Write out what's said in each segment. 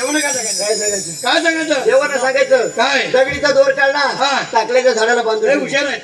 काय सांगायचं? देवाना सांगायचं? काय? दगडीचा दोर काढला टाकल्याच्या झाडाला बांधून हुशार आहे.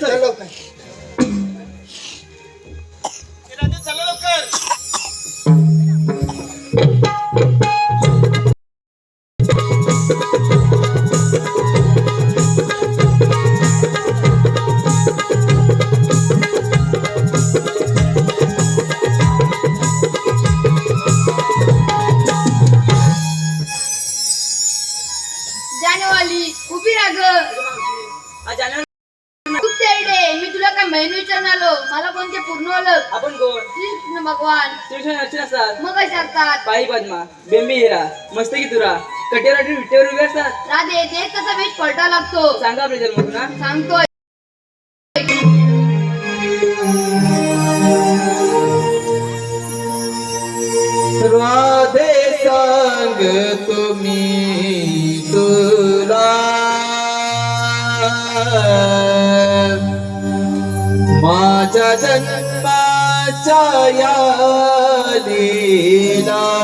असतात. मग कसे असतात? पायी पद्मा बेंबी हिरा मस्त की तुरा कटेवर विटेवर उभे असतात. राधे ते तसा वेश पलटा लागतो? सांगा आपल्या जन्म ना सांगतोय. राधे सांग तुम्ही तुला. माझ्या जन्माच्या या মদিনা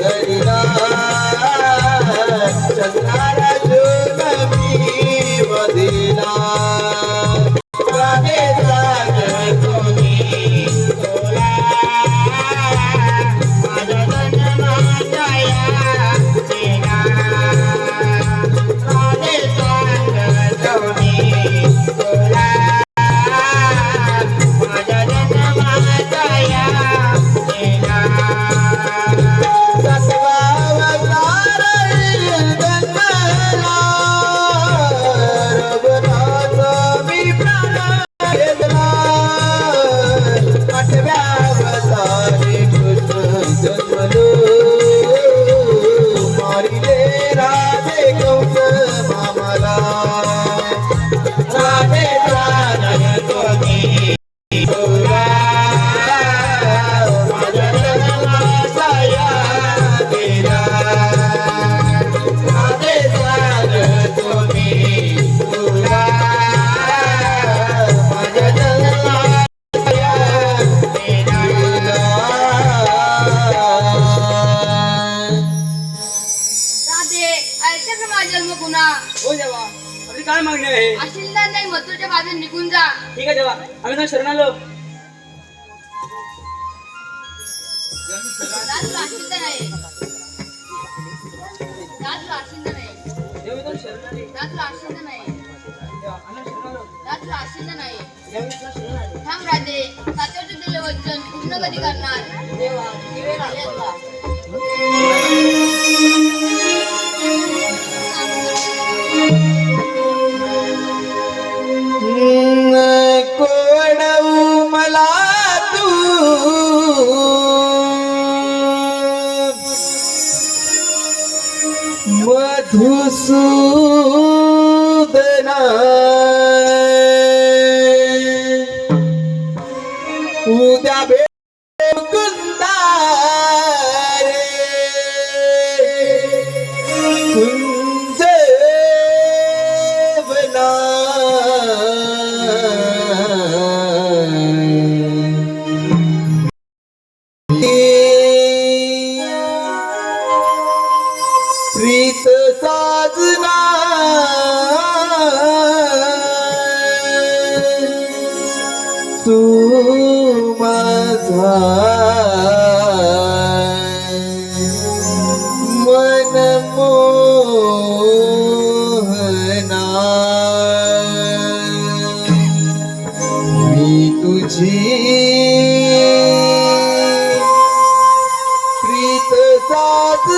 Hey. हो देवा. आपली काय मागणी आहे? नाही मथुरच्या बाजून निघून जा. ठीक आहे देवा. आम्ही तुला शरण आलो. देव मी शरण नाही. देवा आम्ही शरण आलो. जा तुला आशिलदार नाही. देवा मी तुला शरण आले. थांब राधे. सातवचे दिले वचन पूर्ण कधी करणार. देवा વધુ સુદના तू माझा. मन मोहना मी तुझी प्रीत साधना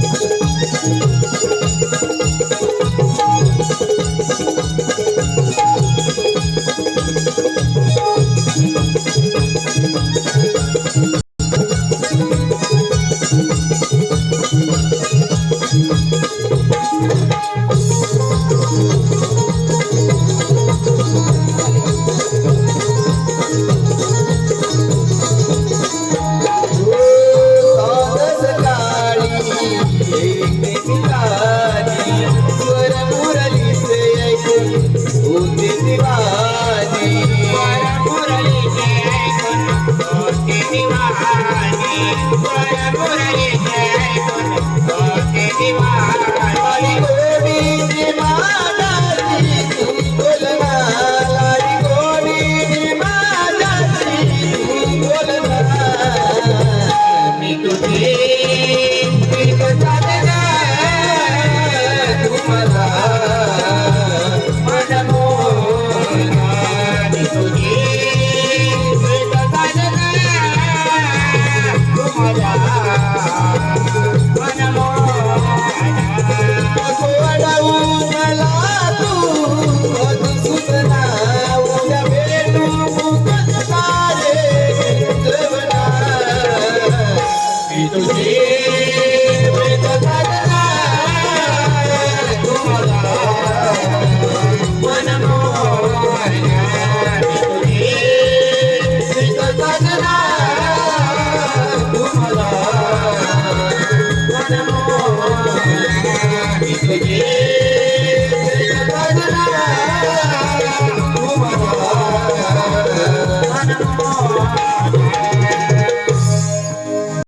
मला मन मोहना मी तुझी